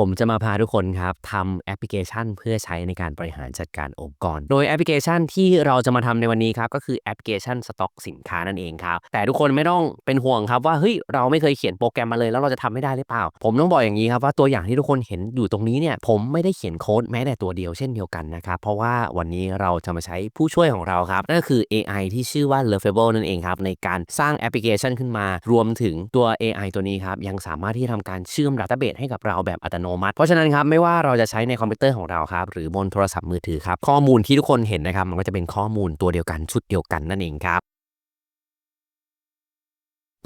ผมจะมาพาทุกคนครับทำแอปพลิเคชันเพื่อใช้ในการบริหารจัดการองค์กร โดยแอปพลิเคชันที่เราจะมาทำในวันนี้ครับก็คือแอปพลิเคชันสต็อกสินค้านั่นเองครับ แต่ทุกคนไม่ต้องเป็นห่วงครับว่าเฮ้ยเราไม่เคยเขียนโปรแกรมมาเลยแล้วเราจะทำไม่ได้หรือเปล่า ผมต้องบอกอย่างนี้ครับว่าตัวอย่างที่ทุกคนเห็นอยู่ตรงนี้เนี่ยผมไม่ได้เขียนโค้ดแม้แต่ตัวเดียวเช่นเดียวกันนะครับเพราะว่าวันนี้เราจะมาใช้ผู้ช่วยของเราครับนั่นก็คือ AI ที่ชื่อว่า Lovable นั่นเองครับในการสร้างแอปพลิเคชันขึ้นมา รวมถึงตัว AI ตัวนี้ครับยังสามารถที่จะทำการเชื่อมดัตเตอร์เบสให้กับเราแบบอัตโนมัติ เพราะฉะนั้นครับไม่ว่าเราจะใช้ในคอมพิวเตอร์ของเราครับหรือบนโทรศัพท์มือถือครับข้อมูลที่ทุกคนเห็นนะครับมันก็จะเป็นข้อมูลตัวเดียวกันชุดเดียวกันนั่นเองครับ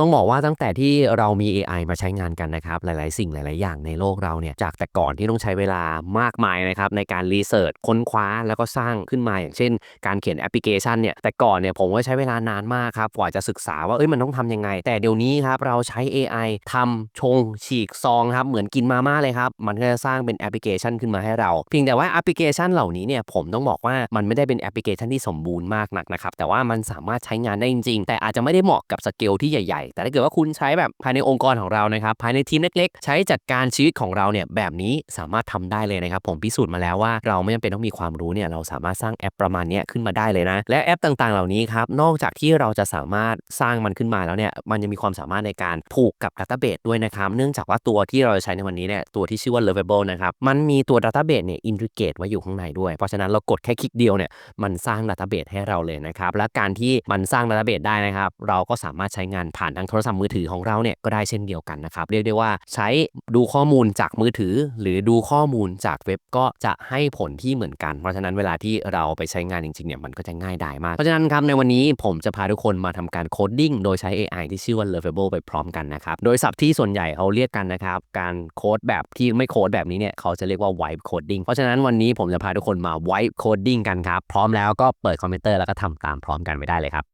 ต้องบอกว่าตั้งแต่ที่เรามี AI มาใช้งานกันนะครับ หลาย ๆ สิ่งหลาย ๆ อย่างในโลกเราเนี่ย จากแต่ก่อนที่ต้องใช้เวลามากมายนะครับในการรีเสิร์ชค้นคว้าแล้วก็สร้างขึ้นมาอย่างเช่น การเขียนแอปพลิเคชันเนี่ย แต่ก่อนเนี่ยผมก็ใช้เวลานานมากครับ กว่าจะศึกษาว่าเอ้ยมันต้องทำยังไง แต่เดี๋ยวนี้ครับเราใช้ AI ทำชง ฉีกซองครับเหมือนกินมาม่าเลยครับ มันก็จะสร้างเป็นแอปพลิเคชันขึ้นมาให้เรา เพียงแต่ว่าแอปพลิเคชันเหล่านี้เนี่ยผมต้องบอกว่ามันไม่ได้เป็นแอปพลิเคชันที่สมบูรณ์มากนักนะครับแต่ว่ามันสามารถใช้งานได้จริง ๆ แต่อาจจะไม่ได้เหมาะกับสเกลที่ใหญ่แต่ถ้าเกิดว่าคุณใช้แบบภายในองค์กรของเรานะครับภายในทีมเล็กๆ ใช้จัดการชีวิตของเราเนี่ยแบบนี้สามารถทำได้เลยนะครับผมพิสูจน์มาแล้วว่าเราไม่จำเป็นต้องมีความรู้เนี่ยเราสามารถสร้างแอปประมาณนี้ขึ้นมาได้เลยนะ และแอปต่างๆ เหล่านี้ครับนอกจากที่เราจะสามารถสร้างมันขึ้นมาแล้วเนี่ยมันยังมีความสามารถในการผูกกับดัตเตอร์เบสด้วยนะครับเนื่องจากว่าตัวที่เราจะใช้ในวันนี้เนี่ยตัวที่ชื่อว่า Lovable นะครับมันมีตัวดัตเตอร์เบสเนี่ยอินทิเกตไว้อยู่ข้างในด้วย เพราะฉะนั้นเรากดแค่คลิกเดียวเนี่ยมันสร้างดัตเตอร์เบสให้เราเลยนะครับและการที่มันสร้างดัตเตอร์เบสได้นะครับเราก็สามารถใช้งานผ่านทางโทรศัพท์มือถือของเราเนี่ยก็ได้เช่นเดียวกันนะครับเรียกได้ว่าใช้ดูข้อมูลจากมือถือ หรือดูข้อมูลจากเว็บก็จะให้ผลที่เหมือนกัน เพราะฉะนั้นเวลาที่เราไปใช้งานจริงๆเนี่ยมันก็จะง่ายดายมากเพราะฉะนั้นครับในวันนี้ผมจะพาทุกคนมาทำการโคดดิ้งโดยใช้ AI ที่ชื่อว่า Lovable ไปพร้อมกันนะครับโดยศัพท์ที่ส่วนใหญ่เขาเรียกกันนะครับการโคดแบบที่ไม่โคดแบบนี้เนี่ยเขาจะเรียกว่า wipe coding เพราะฉะนั้นวันนี้ผมจะพาทุกคนมา wipe coding กันครับพร้อมแล้วก็เปิดคอมพิวเตอร์แล้วก็ทำตามพร้อมกันไปได้เลยครับ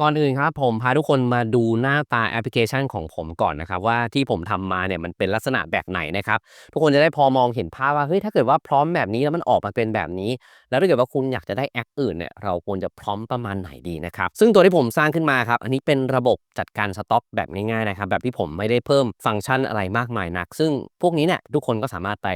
ก่อนอื่นครับผมพาทุกคนมาดูหน้าตาแอปพลิเคชันของผมก่อนนะครับว่าที่ผมทำมาเนี่ยมันเป็นลักษณะแบบไหนนะครับทุกคนจะได้พอมองเห็นภาพว่าเฮ้ยถ้าเกิดว่าพร้อมแบบนี้แล้วมันออกมาเป็นแบบนี้ แล้วถ้าเกิดว่าคุณอยากจะได้แอปอื่นเนี่ยเราควรจะพร้อมประมาณไหนดีนะครับซึ่งตัวที่ผมสร้างขึ้นมาครับอันนี้เป็นระบบจัดการสต็อกแบบง่ายๆนะครับแบบที่ผมไม่ได้เพิ่มฟังก์ชันอะไรมากมายนัก ซึ่งพวกนี้เนี่ยทุกคนก็สามารถไป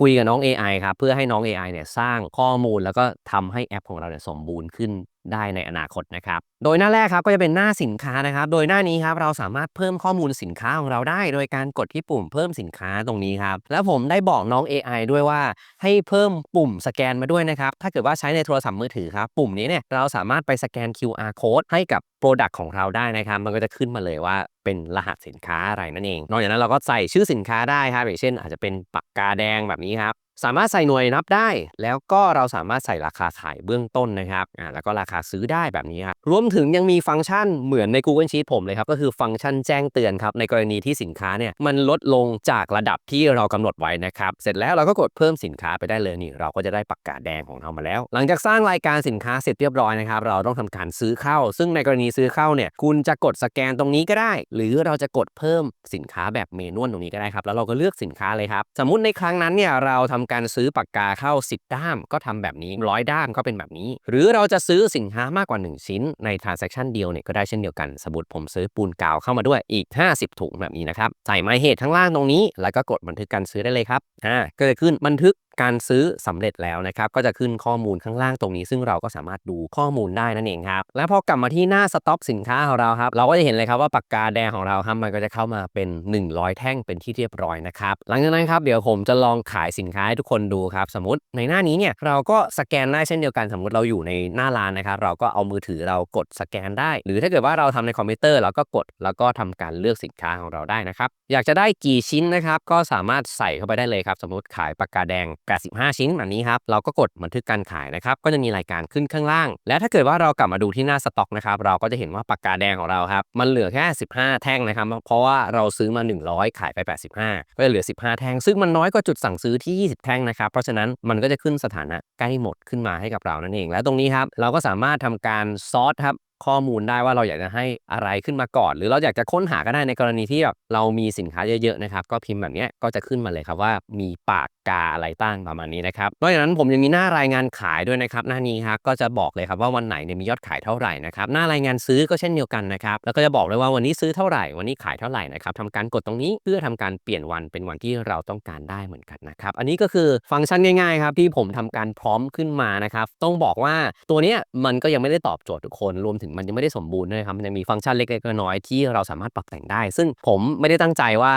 คุยกับน้อง AI ครับเพื่อให้น้อง AI เนี่ยสร้างข้อมูลแล้วก็ทำให้แอปของเราเนี่ยสมบูรณ์ขึ้นได้ในอนาคตนะครับ โดยหน้าแรกครับก็จะเป็นหน้าสินค้านะครับ โดยหน้านี้ครับเราสามารถเพิ่มข้อมูลสินค้าของเราได้ โดยการกดที่ปุ่มเพิ่มสินค้าตรงนี้ครับ แล้วผมได้บอกน้อง AI ด้วยว่าให้เพิ่มปุ่มสแกนมาด้วยนะครับ ถ้าเกิดว่าใช้ในโทรศัพท์มือถือครับ ปุ่มนี้เนี่ยเราสามารถไปสแกน QR code ให้กับ Product ของเราได้นะครับ มันก็จะขึ้นมาเลยว่าเป็นรหัสสินค้าอะไรนั่นเอง นอกจากนั้นเราก็ใส่ชื่อสินค้าได้ครับอย่างเช่น อาจจะเป็นปากกาแดงแบบนี้ครับ สามารถใส่หน่วยนับได้ แล้วก็เราสามารถใส่ราคาขายเบื้องต้นนะครับอ่าแล้วก็ราคาซื้อได้แบบนี้ครับรวมถึงยังมีฟังก์ชันเหมือนใน Google Sheet ผมเลยครับ ก็คือฟังก์ชันแจ้งเตือนครับ ในกรณีที่สินค้าเนี่ยมันลดลงจากระดับที่เรากำหนดไว้นะครับ เสร็จแล้วเราก็กดเพิ่มสินค้าไปได้เลยนี่ เราก็จะได้ปากกาแดงของเรามาแล้ว หลังจากสร้างรายการสินค้าเสร็จเรียบร้อยนะครับเราต้องทำการซื้อเข้า ซึ่งในกรณีซื้อเข้าเนี่ยคุณจะกดสแกนตรงนี้ก็ได้ หรือเราจะกดเพิ่มสินค้าแบบเมนวลตรงนี้ก็ได้ครับแล้วเราก็เลือกสินค้าเลยครับสมมุติในครั้งนั้นเนี่ยเราทำการซื้อปากกาเข้า 10 ด้ามก็ทำแบบนี้ร้อยด้ามก็เป็นแบบนี้ หรือเราจะซื้อสินค้ามากกว่า 1 ชิ้นใน transaction เดียวเนี่ยก็ได้เช่นเดียวกันสมมติผมซื้อปูนกาวเข้ามาด้วยอีก 50 ถุงแบบนี้นะครับใส่หมายเหตุข้างล่างตรงนี้ แล้วก็กดบันทึกการซื้อได้เลยครับอ่าก็จะขึ้นบันทึก การซื้อสำเร็จแล้วนะครับก็จะขึ้นข้อมูลข้างล่างตรงนี้ ซึ่งเราก็สามารถดูข้อมูลได้นั่นเองครับแล้วพอกลับมาที่หน้าสต็อกสินค้าของเราครับเราก็จะเห็นเลยครับว่าปากกาแดงของเราครับมันก็จะเข้ามาเป็น 100 แท่งเป็นที่เรียบร้อยนะครับหลังจากนั้นครับเดี๋ยวผมจะลองขายสินค้าให้ทุกคนดูครับ สมมติในหน้านี้เนี่ยเราก็สแกนได้เช่นเดียวกันสมมติเราอยู่ในหน้าร้านนะครับเราก็เอามือถือเรากดสแกนได้ หรือถ้าเกิดว่าเราทำในคอมพิวเตอร์เราก็กดแล้วก็ทำการเลือกสินค้าของเราได้นะครับอยากจะได้กี่ชิ้นนะครับก็สามารถใส่เข้าไปได้เลยครับสมมติขายปากกาแดง85 ชิ้นแบบนี้ครับ เราก็กดบันทึกการขายนะครับ ก็จะมีรายการขึ้นข้างล่าง และถ้าเกิดว่าเรากลับมาดูที่หน้าสต็อกนะครับ เราก็จะเห็นว่าปากกาแดงของเราครับ มันเหลือแค่ 15 แท่งนะครับ เพราะว่าเราซื้อมา 100 ขายไป 85 ก็จะเหลือ 15 แท่ง ซึ่งมันน้อยกว่าจุดสั่งซื้อที่ 20 แท่งนะครับ เพราะฉะนั้นมันก็จะขึ้นสถานะใกล้หมดขึ้นมาให้กับเรานั่นเอง และตรงนี้ครับ เราก็สามารถทำการซอร์ตครับ ข้อมูลได้ว่าเราอยากจะให้อะไรขึ้นมาก่อน หรือเราอยากจะค้นหาก็ได้ในกรณีที่แบบเรามีสินค้าเยอะๆนะครับก็พิมพ์แบบนี้ก็จะขึ้นมาเลยครับว่ามีปากกาอะไรตั้งประมาณนี้นะครับนอกจากนั้นผมยังมีหน้ารายงานขายด้วยนะครับหน้านี้ครับก็จะบอกเลยครับว่าวันไหนเนี่ยมียอดขายเท่าไหร่นะครับหน้ารายงานซื้อก็เช่นเดียวกันนะครับแล้วก็จะบอกเลยว่าวันนี้ซื้อเท่าไหร่วันนี้ขายเท่าไหร่นะครับทำการกดตรงนี้เพื่อทำการเปลี่ยนวันเป็นวันที่เราต้องการได้เหมือนกันนะครับอันนี้ก็คือฟังก์ชันง่ายๆครับที่ผมทำการพร้อมขึ้นมานะครับต้องบอกว่าตัวเนี้ยมันก็ยังไม่ได้ตอบโจทย์ทุกคนรวมถึงมันยังไม่ได้สมบูรณ์ด้วยครับมันยังมีฟังก์ชันเล็กๆน้อยๆที่เราสามารถปรับแต่งได้ ซึ่งผมไม่ได้ตั้งใจว่า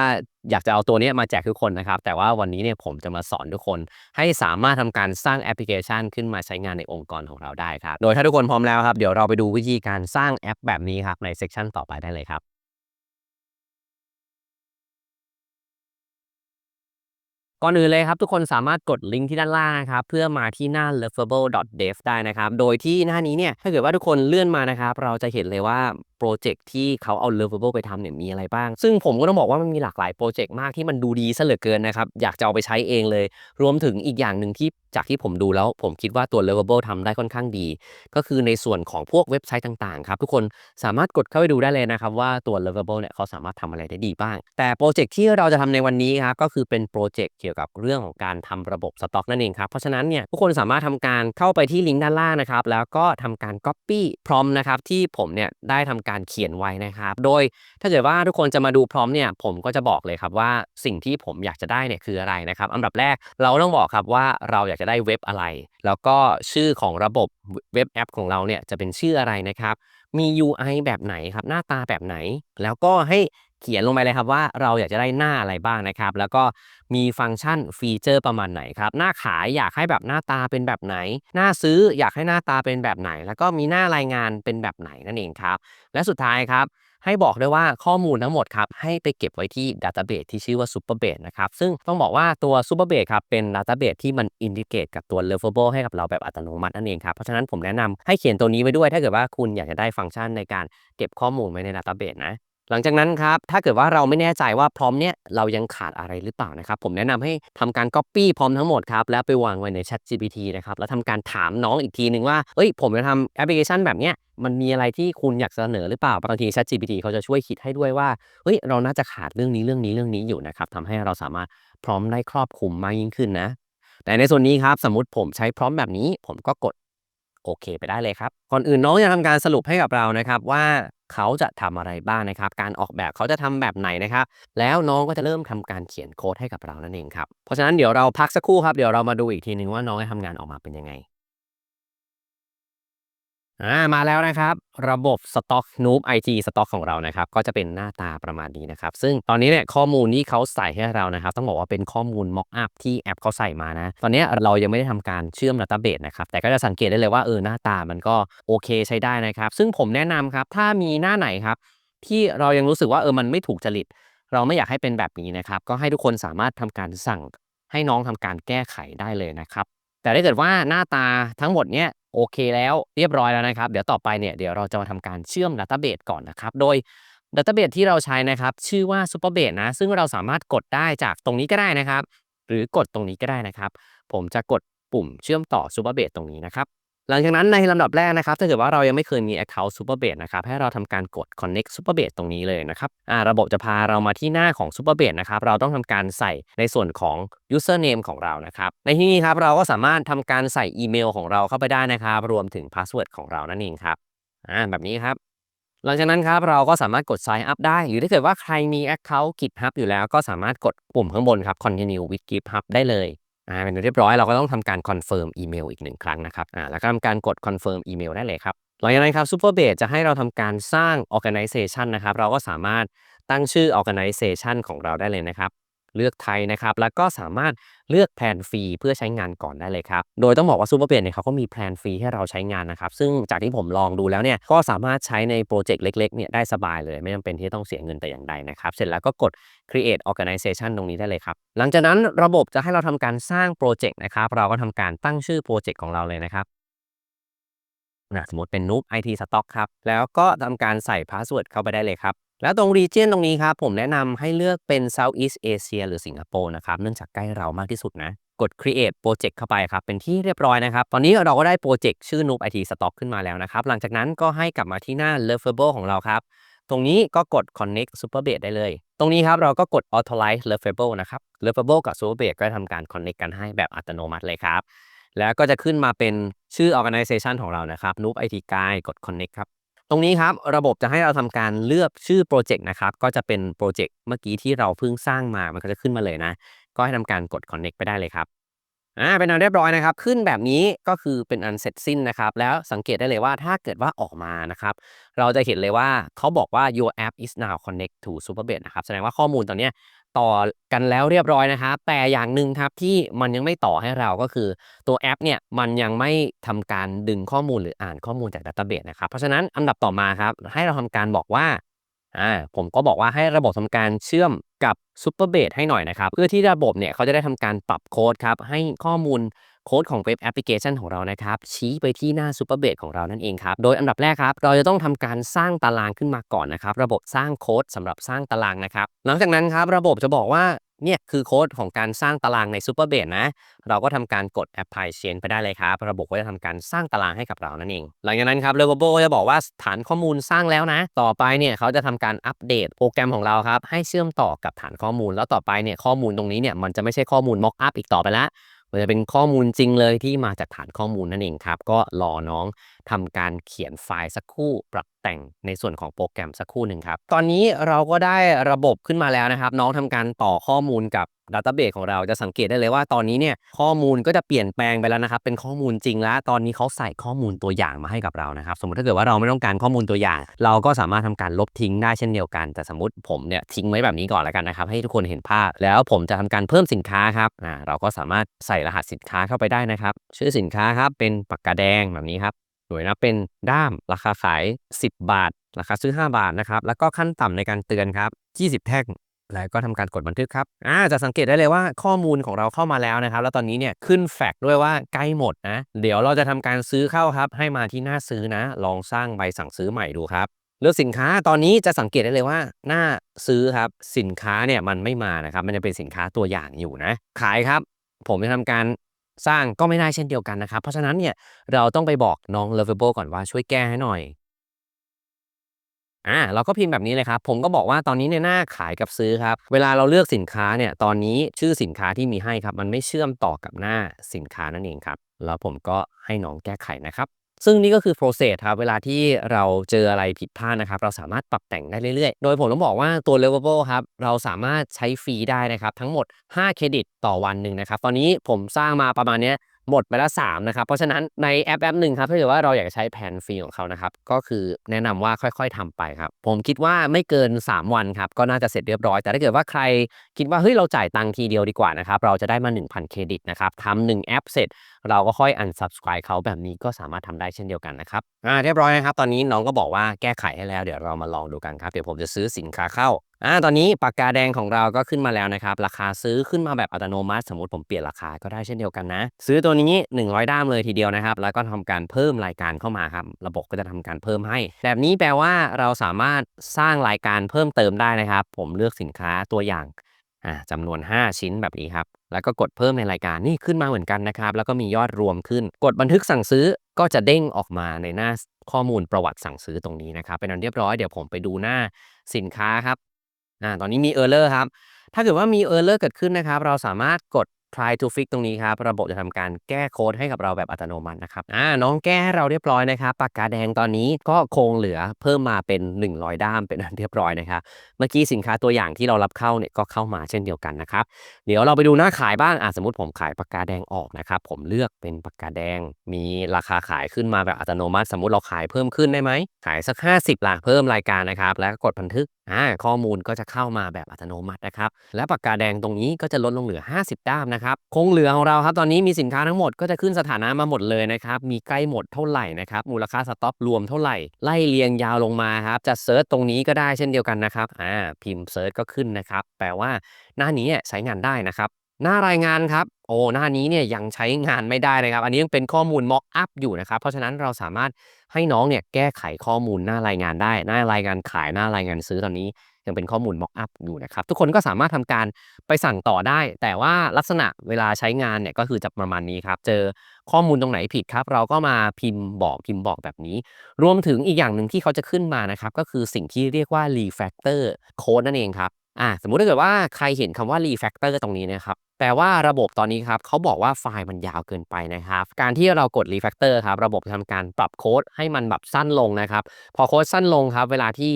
อยากจะเอาตัวนี้มาแจกทุกคนนะครับ แต่ว่าวันนี้เนี่ยผมจะมาสอนทุกคน ให้สามารถทำการสร้างแอปพลิเคชันขึ้นมาใช้งานในองค์กรของเราได้ครับ โดยถ้าทุกคนพร้อมแล้วครับ เดี๋ยวเราไปดูวิธีการสร้างแอปแบบนี้ครับในเซสชันต่อไปได้เลยครับ ก่อนอื่นเลยครับ ทุกคนสามารถกดลิงก์ที่ด้านล่างนะครับ เพื่อมาที่หน้า lovable.dev ได้นะครับ โดยที่หน้านี้เนี่ยถ้าเกิดว่าทุกคนเลื่อนมานะครับ เราจะเห็นเลยว่า โปรเจกต์ที่เขาเอา lovable ไปทำเนี่ยมีอะไรบ้าง ซึ่งผมก็ต้องบอกว่ามันมีหลากหลายโปรเจกต์มากที่มันดูดีซะเหลือเกินนะครับ อยากจะเอาไปใช้เองเลย รวมถึงอีกอย่างหนึ่งที่จากที่ผมดูแล้ว ผมคิดว่าตัว lovable ทำได้ค่อนข้างดี ก็คือในส่วนของพวกเว็บไซต์ต่างๆครับทุกคนสามารถกดเข้าไปดูได้เลยนะครับว่าตัว lovable เนี่ยเขาสามารถทำอะไรได้ดีบ้าง แต่โปรเจกต์ที่เราจะทำในวันนี้ครับก็คือเป็นโปรเจกต์เกี่ยวกับเรื่องของการทำระบบสต็อกนั่นเองครับเพราะฉะนั้นเนี่ยทุกคนสามารถทำการเข้าไปที่ลิงก์ด้านล่างนะครับแล้วก็ทำการ copy พร้อมนะครับที่ผมเนี่ยได้ทำการเขียนไว้นะครับ โดยถ้าเกิดว่าทุกคนจะมาดูพร้อมเนี่ยผมก็จะบอกเลยครับว่าสิ่งที่ผมอยากจะได้เนี่ยคืออะไรนะครับ อันดับแรกเราต้องบอกครับว่าเราอยากจะได้เว็บอะไร แล้วก็ชื่อของระบบเว็บแอปของเราเนี่ยจะเป็นชื่ออะไรนะครับ มี UI แบบไหนครับ หน้าตาแบบไหน แล้วก็ให้เขียนลงไปเลยครับว่าเราอยากจะได้หน้าอะไรบ้างนะครับ แล้วก็มีฟังก์ชันฟีเจอร์ประมาณไหนครับ หน้าขายอยากให้แบบหน้าตาเป็นแบบไหน หน้าซื้ออยากให้หน้าตาเป็นแบบไหน แล้วก็มีหน้ารายงานเป็นแบบไหนนั่นเองครับ และสุดท้ายครับ ให้บอกด้วยว่าข้อมูลทั้งหมดครับให้ไปเก็บไว้ที่ดัตต์เบสที่ชื่อว่า Superbase นะครับ ซึ่งต้องบอกว่าตัว Superbase ครับเป็นดัตต์เบสที่มันอินทิเกรตกับตัว Lovable ให้กับเราแบบอัตโนมัตินั่นเองครับ เพราะฉะนั้นผมแนะนำให้เขียนตัวนี้ไว้ด้วย ถ้าเกิดว่าคุณอยากจะได้ฟังก์ชันในการเก็บข้อมูลไว้ในดัตต์เบสนะ หลังจากนั้นครับถ้าเกิดว่าเราไม่แน่ใจว่าพร้อมเนี้ยเรายังขาดอะไรหรือเปล่านะครับ ผมแนะนำให้ทำการ Copy พร้อมทั้งหมดครับแล้วไปวางไว้ใน Chat GPT นะครับแล้วทำการถามน้องอีกทีนึงว่าเอ้ยผมจะทำแอปพลิเคชันแบบเนี้ยมันมีอะไรที่คุณอยากเสนอหรือเปล่าบางที Chat GPT เขาจะช่วยคิดให้ด้วยว่าเฮ้ยเราน่าจะขาดเรื่องนี้เรื่องนี้เรื่องนี้อยู่นะครับทำให้เราสามารถพร้อมได้ครอบคลุมมากยิ่งขึ้นนะ แต่ในส่วนนี้ครับสมมติผมใช้พร้อมแบบนี้ ผมก็กดโอเคไปได้เลยครับก่อนอื่นน้องจะทำการสรุปให้กับเรานะครับว่า เขาจะทำอะไรบ้างนะครับ การออกแบบเขาจะทำแบบไหนนะครับ แล้วน้องก็จะเริ่มทำการเขียนโค้ดให้กับเรานั่นเองครับ เพราะฉะนั้นเดี๋ยวเราพักสักครู่ครับ เดี๋ยวเรามาดูอีกทีนึงว่าน้องจะทำงานออกมาเป็นยังไง อ่ามาแล้วนะครับ ระบบ Stock Noob IT Stock ของเรานะครับ ก็จะเป็นหน้าตาประมาณนี้นะครับ ซึ่งตอนนี้เนี่ยข้อมูลที่เขาใส่ให้เรานะครับ ต้องบอกว่าเป็นข้อมูล mock up ที่แอปเขาใส่มานะ ตอนนี้เรายังไม่ได้ทำการเชื่อม Database นะครับ แต่ก็จะสังเกตได้เลยว่าเออหน้าตามันก็โอเคใช้ได้นะครับ ซึ่งผมแนะนำครับ ถ้ามีหน้าไหนครับ ที่เรายังรู้สึกว่าเออมันไม่ถูกจริต เราไม่อยากให้เป็นแบบนี้นะครับก็ให้ทุกคนสามารถทำการสั่งให้น้องทำการแก้ไขได้เลยนะครับแต่ถ้าเกิดว่าหน้าตาทั้งหมดเนี้ย โอเคแล้วเรียบร้อยแล้วนะครับ เดี๋ยวต่อไปเนี่ยเดี๋ยวเราจะมาทำการเชื่อม Database ก่อนนะครับ โดย Database ที่เราใช้นะครับ ชื่อว่า Superbase นะ ซึ่งเราสามารถกดได้จากตรงนี้ก็ได้นะครับ หรือกดตรงนี้ก็ได้นะครับ ผมจะกดปุ่มเชื่อมต่อ Superbase ตรงนี้นะครับ หลังจากนั้นในลำดับแรกนะครับ ถ้าเกิดว่าเรายังไม่เคยมี Account Superbase นะครับ ให้เราทำการกด Connect Superbase ตรงนี้เลยนะครับอ่าระบบจะพาเรามาที่หน้าของ Superbase นะครับ เราต้องทำการใส่ในส่วนของ Username ของเรานะครับ ในที่นี้ครับเราก็สามารถทำการใส่อีเมลของเราเข้าไปได้นะครับ รวมถึง Password ของเรานั่นเองครับอ่าแบบนี้ครับ หลังจากนั้นครับเราก็สามารถกด Sign Up ได้ หรือถ้าเกิดว่าใครมี Account GitHub อยู่แล้ว ก็สามารถกดปุ่มข้างบนครับ Continue with GitHub ได้เลย อ่าเป็นเรียบร้อยเราก็ต้องทำการคอนเฟิร์มอีเมลอีกหนึ่งครั้งนะครับอ่าแล้วก็ทำการกดคอนเฟิร์มอีเมลได้เลยครับหลังจากนั้นครับ Superbase จะให้เราทำการสร้าง organization นะครับ เราก็สามารถตั้งชื่อ organization ของเราได้เลยนะครับ เลือกไทยนะครับ แล้วก็สามารถเลือกแพลนฟรีเพื่อใช้งานก่อนได้เลยครับ โดยต้องบอกว่า Superbase เนี่ยเขาก็มีแพลนฟรีให้เราใช้งานนะครับ ซึ่งจากที่ผมลองดูแล้วเนี่ย ก็สามารถใช้ในโปรเจกต์เล็กๆ เนี่ยได้สบายเลย ไม่จำเป็นที่ต้องเสียเงินแต่อย่างใดนะครับ เสร็จแล้วก็กด create organization ตรงนี้ได้เลยครับ หลังจากนั้นระบบจะให้เราทำการสร้างโปรเจกต์นะครับ เราก็ทำการตั้งชื่อโปรเจกต์ของเราเลยนะครับนะสมมติเป็น Noob IT Stock ครับ แล้วก็ทำการใส่พาสเวิร์ดเข้าไปได้เลยครับ แล้วตรง region ตรงนี้ครับ ผมแนะนำให้เลือกเป็น Southeast Asia หรือสิงคโปร์นะครับ เนื่องจากใกล้เรามากที่สุดนะ กด create project เข้าไปครับ เป็นที่เรียบร้อยนะครับ ตอนนี้เราก็ได้โปรเจกต์ชื่อ Noob IT Stock ขึ้นมาแล้วนะครับ หลังจากนั้นก็ให้กลับมาที่หน้า Lovable ของเราครับ ตรงนี้ก็กด connect Superbase ได้เลย ตรงนี้ครับเราก็กด authorize Lovable นะครับ Lovable กับ Superbase ก็ทำการ connect กันให้แบบอัตโนมัติเลยครับ แล้วก็จะขึ้นมาเป็นชื่อ organization ของเรานะครับ Noob IT Guide กด connect ครับ ตรงนี้ครับระบบจะให้เราทำการเลือกชื่อโปรเจกต์นะครับก็จะเป็นโปรเจกต์เมื่อกี้ที่เราเพิ่งสร้างมามันก็จะขึ้นมาเลยนะ ก็ให้ทำการกด connect ไปได้เลยครับอ่าเป็นอันเรียบร้อยนะครับ ขึ้นแบบนี้ก็คือเป็นอันเสร็จสิ้นนะครับ แล้วสังเกตได้เลยว่าถ้าเกิดว่าออกมานะครับ เราจะเห็นเลยว่าเขาบอกว่า your app is now connect to Superbase นะครับ แสดงว่าข้อมูลตอนนี้ ต่อกันแล้วเรียบร้อยนะครับ แต่อย่างหนึ่งครับที่มันยังไม่ต่อให้เราก็คือ ตัวแอปเนี่ยมันยังไม่ทำการดึงข้อมูลหรืออ่านข้อมูลจากดัตเตอร์เบสนะครับ เพราะฉะนั้นอันดับต่อมาครับให้เราทำการบอกว่า อ่าผมก็บอกว่าให้ระบบทำการเชื่อมกับ Superbase ให้หน่อยนะครับ เพื่อที่ระบบเนี่ยเขาจะได้ทำการปรับโค้ดครับ ให้ข้อมูลโค้ดของเว็บแอปพลิเคชันของเรานะครับ ชี้ไปที่หน้า Superbase ของเรานั่นเองครับ โดยอันดับแรกครับ เราจะต้องทำการสร้างตารางขึ้นมาก่อนนะครับ ระบบสร้างโค้ดสำหรับสร้างตารางนะครับ หลังจากนั้นครับระบบจะบอกว่า เนี่ยคือโค้ดของการสร้างตารางใน Superbase นะ เราก็ทำการกด apply change ไปได้เลยครับ ระบบก็จะทำการสร้างตารางให้กับเรานั่นเอง หลังจากนั้นครับ r e v o b o จะบอกว่าฐานข้อมูลสร้างแล้วนะ ต่อไปเนี่ยเขาจะทำการอัปเดตโปรแกรมของเราครับ ให้เชื่อมต่อกับฐานข้อมูล แล้วต่อไปเนี่ยข้อมูลตรงนี้เนี่ยมันจะไม่ใช่ข้อมูล mock up อีกต่อไปล้วมันจะเป็นข้อมูลจริงเลยที่มาจากฐานข้อมูลนั่นเองครับ ก็รอน้องทำการเขียนไฟล์สักคู่ปรับแต่งในส่วนของโปรแกรมสักคู่หนึ่งครับ ตอนนี้เราก็ได้ระบบขึ้นมาแล้วนะครับ น้องทำการต่อข้อมูลกับดัตเตอร์เบสของเราจะสังเกตได้เลยว่าตอนนี้เนี่ยข้อมูลก็จะเปลี่ยนแปลงไปแล้วนะครับ เป็นข้อมูลจริงแล้ว ตอนนี้เขาใส่ข้อมูลตัวอย่างมาให้กับเรานะครับ สมมติถ้าเกิดว่าเราไม่ต้องการข้อมูลตัวอย่าง เราก็สามารถทำการลบทิ้งได้เช่นเดียวกัน แต่สมมติผมเนี่ยทิ้งไว้แบบนี้ก่อนแล้วกันนะครับ ให้ทุกคนเห็นภาพ แล้วผมจะทำการเพิ่มสินค้าครับอ่าเราก็สามารถใส่รหัสสินค้าเข้าไปได้นะครับ ชื่อสินค้าครับเป็นปากกาแดงแบบนี้ครับ หน่วยนะเป็นด้ามราคาขาย 10 บาท ราคาซื้อ 5 บาทนะครับ แล้วก็ขั้นต่ำในการเตือนครับ 20 แท่ง แล้วก็ทำการกดบันทึกครับอ่าจะสังเกตได้เลยว่าข้อมูลของเราเข้ามาแล้วนะครับ แล้วตอนนี้เนี่ยขึ้นแฟกด้วยว่าใกล้หมดนะ เดี๋ยวเราจะทำการซื้อเข้าครับ ให้มาที่หน้าซื้อนะ ลองสร้างใบสั่งซื้อใหม่ดูครับเลือกสินค้าตอนนี้จะสังเกตได้เลยว่า หน้าซื้อครับสินค้าเนี่ยมันไม่มานะครับ มันจะเป็นสินค้าตัวอย่างอยู่นะ ขายครับ ผมจะทำการ สร้างก็ไม่ได้เช่นเดียวกันนะครับ เพราะฉะนั้นเนี่ยเราต้องไปบอกน้อง Lovable ก่อนว่าช่วยแก้ให้หน่อยอ่าเราก็พิมพ์แบบนี้เลยครับ ผมก็บอกว่าตอนนี้ในหน้าขายกับซื้อครับ เวลาเราเลือกสินค้าเนี่ยตอนนี้ชื่อสินค้าที่มีให้ครับ มันไม่เชื่อมต่อกับหน้าสินค้านั่นเองครับ แล้วผมก็ให้น้องแก้ไขนะครับ ซึ่งนี่ก็คือ process ครับ เวลาที่เราเจออะไรผิดพลาดนะครับ เราสามารถปรับแต่งได้เรื่อยๆ โดยผมต้องบอกว่าตัว Lovable ครับ เราสามารถใช้ฟรีได้นะครับ ทั้งหมด 5 เครดิตต่อวันหนึ่งนะครับ ตอนนี้ผมสร้างมาประมาณเนี้ยหมดไปแล้ว3นะครับ เพราะฉะนั้นในแอปแอปหนึ่งครับ ถ้าเกิดว่าเราอยากใช้แผนฟรีของเขานะครับ ก็คือแนะนำว่าค่อยๆทำไปครับ ผมคิดว่าไม่เกิน 3 วันครับ ก็น่าจะเสร็จเรียบร้อย แต่ถ้าเกิดว่าใครคิดว่าเฮ้ยเราจ่ายตังค์ทีเดียวดีกว่านะครับ เราจะได้มา 1,000 เครดิตนะครับทำหนึ่งแอปเสร็จเราก็ค่อย unsubscribe เขาแบบนี้ก็สามารถทำได้เช่นเดียวกันนะครับอ่าเรียบร้อยนะครับ ตอนนี้น้องก็บอกว่าแก้ไขให้แล้วเดี๋ยวเรามาลองดูกันครับ เดี๋ยวผมจะซื้อสินค้าเข้าอ่าตอนนี้ปากกาแดงของเราก็ขึ้นมาแล้วนะครับ ราคาซื้อขึ้นมาแบบอัตโนมัติ สมมติผมเปลี่ยนราคาก็ได้เช่นเดียวกันนะ ซื้อตัวนี้ 100 ด้ามเลยทีเดียวนะครับ แล้วก็ทำการเพิ่มรายการเข้ามาครับ ระบบก็จะทำการเพิ่มให้ แบบนี้แปลว่าเราสามารถสร้างรายการเพิ่มเติมได้นะครับ ผมเลือกสินค้าตัวอย่าง อ่าจำนวน 5 ชิ้นแบบนี้ครับ แล้วก็กดเพิ่มในรายการนี่ขึ้นมาเหมือนกันนะครับ แล้วก็มียอดรวมขึ้น กดบันทึกสั่งซื้อก็จะเด้งออกมาในหน้าข้อมูลประวัติสั่งซื้อตรงนี้นะครับ เป็นอันเรียบร้อยเดี๋ยวผมไปดูหน้าสินค้าครับอ่าตอนนี้มีเออร์เลอร์ครับ ถ้าเกิดว่ามีเออร์เลอร์เกิดขึ้นนะครับ เราสามารถกด try to fix ตรงนี้ครับ ระบบจะทำการแก้โค้ดให้กับเราแบบอัตโนมัตินะครับอ่าน้องแก้ให้เราเรียบร้อยนะครับปากกาแดงตอนนี้ก็คงเหลือเพิ่มมาเป็น 100 ด้ามเป็นอันเรียบร้อยนะครับเมื่อกี้สินค้าตัวอย่างที่เรารับเข้าเนี่ยก็เข้ามาเช่นเดียวกันนะครับเดี๋ยวเราไปดูหน้าขายบ้างอะสมมติผมขายปากกาแดงออกนะครับผมเลือกเป็นปากกาแดง มีราคาขายขึ้นมาแบบอัตโนมัติ สมมติเราขายเพิ่มขึ้นได้ไหมขายสัก 50ล่ะเพิ่มรายการนะครับแล้วก็กดบันทึกอ่าข้อมูลก็จะเข้ามาแบบอัตโนมัตินะครับ และปากกาแดงตรงนี้ก็จะลดลงเหลือ 50 ด้ามนะครับ คงเหลือของเราครับ ตอนนี้มีสินค้าทั้งหมดก็จะขึ้นสถานะมาหมดเลยนะครับ มีใกล้หมดเท่าไหร่นะครับ มูลค่าสต็อกรวมเท่าไหร่ ไล่เรียงยาวลงมาครับ จะเซิร์ชตรงนี้ก็ได้เช่นเดียวกันนะครับ อ่า พิมพ์เซิร์ชก็ขึ้นนะครับ แปลว่าหน้านี้ใช้งานได้นะครับ หน้ารายงานครับ โอ้หน้านี้เนี่ยยังใช้งานไม่ได้นะครับ อันนี้ยังเป็นข้อมูล mock up อยู่นะครับ เพราะฉะนั้นเราสามารถให้น้องเนี่ยแก้ไขข้อมูลหน้ารายงานได้ หน้ารายงานขายหน้ารายงานซื้อตอนนี้ยังเป็นข้อมูล mock up อยู่นะครับ ทุกคนก็สามารถทำการไปสั่งต่อได้ แต่ว่าลักษณะเวลาใช้งานเนี่ยก็คือจะประมาณนี้ครับ เจอข้อมูลตรงไหนผิดครับ เราก็มาพิมพ์บอกพิมพ์บอกแบบนี้ รวมถึงอีกอย่างหนึ่งที่เขาจะขึ้นมานะครับ ก็คือสิ่งที่เรียกว่า refactor code นั่นเองครับ อ่าสมมุติถ้าเกิดว่าใครเห็นคำว่า refactor ตรงนี้นะครับแปลว่าระบบตอนนี้ครับเขาบอกว่าไฟล์มันยาวเกินไปนะครับ การที่เรากด refactor ครับ ระบบจะทำการปรับโค้ดให้มันแบบสั้นลงนะครับ พอโค้ดสั้นลงครับ เวลาที่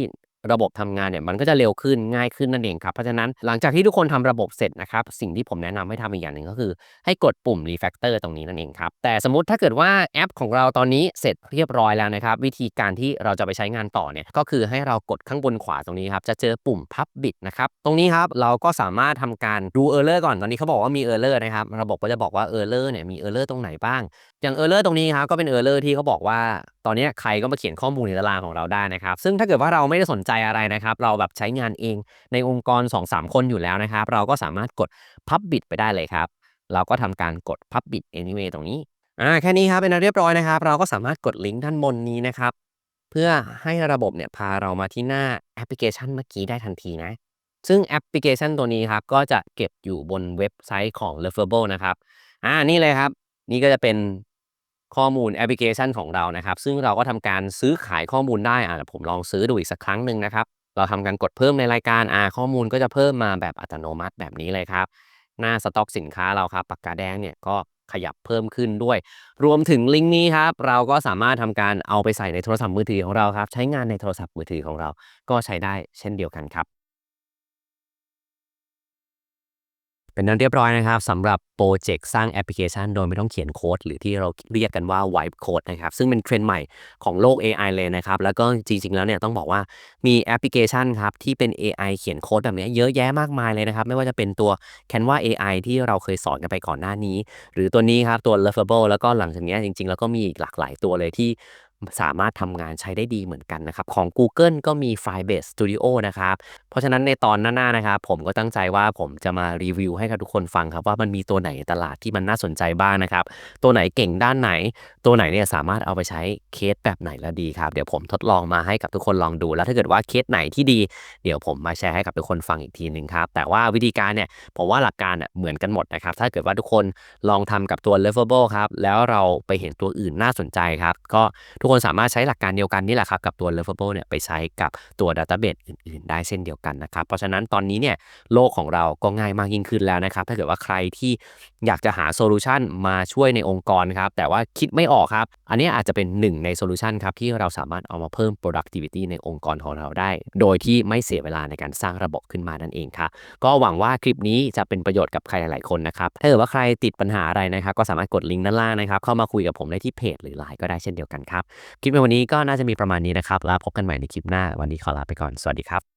ระบบทำงานเนี่ยมันก็จะเร็วขึ้นง่ายขึ้นนั่นเองครับ เพราะฉะนั้นหลังจากที่ทุกคนทำระบบเสร็จนะครับ สิ่งที่ผมแนะนำให้ทำอีกอย่างหนึ่งก็คือ ให้กดปุ่ม refactor ตรงนี้นั่นเองครับ แต่สมมติถ้าเกิดว่าแอปของเราตอนนี้เสร็จเรียบร้อยแล้วนะครับ วิธีการที่เราจะไปใช้งานต่อเนี่ยก็คือให้เรากดข้างบนขวาตรงนี้ครับจะเจอปุ่ม public นะครับตรงนี้ครับเราก็สามารถทำการดู error ก่อนตอนนี้เขาบอกว่ามี error นะครับระบบก็จะบอกว่า error เนี่ยมี error ตรงไหนบ้าง อย่าง error ตรงนี้ครับก็เป็น error ที่เขาบอกว่า ตอนนี้ใครก็มาเขียนข้อมูลในตารางของเราได้นะครับซึ่งถ้าเกิดว่าเราไม่ได้สนใจอะไรนะครับ เราแบบใช้งานเองในองค์กร 2-3 คนอยู่แล้วนะครับ เราก็สามารถกด public ไปได้เลยครับ เราก็ทำการกด public anyway ตรงนี้อ่าแค่นี้ครับเป็นเรียบร้อยนะครับ เราก็สามารถกดลิงก์ด้านบนนี้นะครับ เพื่อให้ระบบเนี่ยพาเรามาที่หน้าแอปพลิเคชันเมื่อกี้ได้ทันทีนะ ซึ่งแอปพลิเคชันตัวนี้ครับก็จะเก็บอยู่บนเว็บไซต์ของ Lovable นะครับอ่านี่เลยครับ นี่ก็จะเป็น ข้อมูลแอปพลิเคชันของเรานะครับ ซึ่งเราก็ทำการซื้อขายข้อมูลได้อ่าผมลองซื้อดูอีกสักครั้งหนึ่งนะครับ เราทำการกดเพิ่มในรายการอ่าข้อมูลก็จะเพิ่มมาแบบอัตโนมัติแบบนี้เลยครับ หน้าสต็อกสินค้าเราครับปากกาแดงเนี่ยก็ขยับเพิ่มขึ้นด้วย รวมถึงลิงก์นี้ครับ เราก็สามารถทำการเอาไปใส่ในโทรศัพท์มือถือของเราครับ ใช้งานในโทรศัพท์มือถือของเรา ก็ใช้ได้เช่นเดียวกันครับ เป็นนั้นเรียบร้อยนะครับสำหรับโปรเจกต์สร้างแอปพลิเคชัน โดยไม่ต้องเขียนโค้ด หรือที่เราเรียกกันว่า Wipe Code นะครับ ซึ่งเป็นเทรนด์ใหม่ของโลก AI เลยนะครับ แล้วก็จริง ๆ แล้วเนี่ยต้องบอกว่ามีแอปพลิเคชันครับ ที่เป็น AI เขียนโค้ดแบบนี้เยอะแยะมากมายเลยนะครับ ไม่ว่าจะเป็นตัว Canva AI ที่เราเคยสอนกันไปก่อนหน้านี้ หรือตัวนี้ครับตัว Lovable แล้วก็หลังจากนี้จริงๆ แล้วก็มีอีกหลากหลายตัวเลยที่ สามารถทำงานใช้ได้ดีเหมือนกันนะครับของ Google ก็มี Firebase Studio นะครับเพราะฉะนั้นในตอนหน้าๆนะครับผมก็ตั้งใจว่าผมจะมารีวิวให้กับทุกคนฟังครับว่ามันมีตัวไหนตลาดที่มันน่าสนใจบ้างนะครับตัวไหนเก่งด้านไหน ตัวไหนเนี่ยสามารถเอาไปใช้เคสแบบไหนแล้วดีครับเดี๋ยวผมทดลองมาให้กับทุกคนลองดู แล้วถ้าเกิดว่าเคสไหนที่ดี เดี๋ยวผมมาแชร์ให้กับทุกคนฟังอีกทีหนึ่งครับแต่ว่าวิธีการเนี่ยผมว่าหลักการเนี่ยเหมือนกันหมดนะครับถ้าเกิดว่าทุกคนลองทำกับตัว Lovable ครับแล้วเราไปเห็นตัวอื่นน่าสนใจครับก็ทุกคนสามารถใช้หลักการเดียวกันนี่แหละครับกับตัว Lovable เนี่ยไปใช้กับตัว Database อื่น ๆ ได้เช่นเดียวกันนะครับ เพราะฉะนั้นตอนนี้เนี่ยโลกของเราก็ง่ายมากยิ่งขึ้นแล้วนะครับ ถ้าเกิดว่าใครที่อยากจะหาโซลูชันมาช่วยในองค์กรครับ แต่ว่าคิดไม่ออกครับ อันนี้อาจจะเป็นหนึ่งในโซลูชันครับที่เราสามารถเอามาเพิ่ม productivity ในองค์กรของเราได้ โดยที่ไม่เสียเวลาในการสร้างระบบขึ้นมานั่นเองครับก็หวังว่าคลิปนี้จะเป็นประโยชน์กับใครหลายๆคนนะครับถ้าเกิดว่าใครติดปัญหาอะไรนะครับก็สามารถกดลิงก์ด้านล่างนะครับเข้ามาคุยกับผมได้ที่เพจหรือไลน์ก็ได้เช่นเดียวกันครับคลิปในวันนี้ก็น่าจะมีประมาณนี้นะครับแล้วพบกันใหม่ในคลิปหน้าวันนี้ขอลาไปก่อนสวัสดีครับ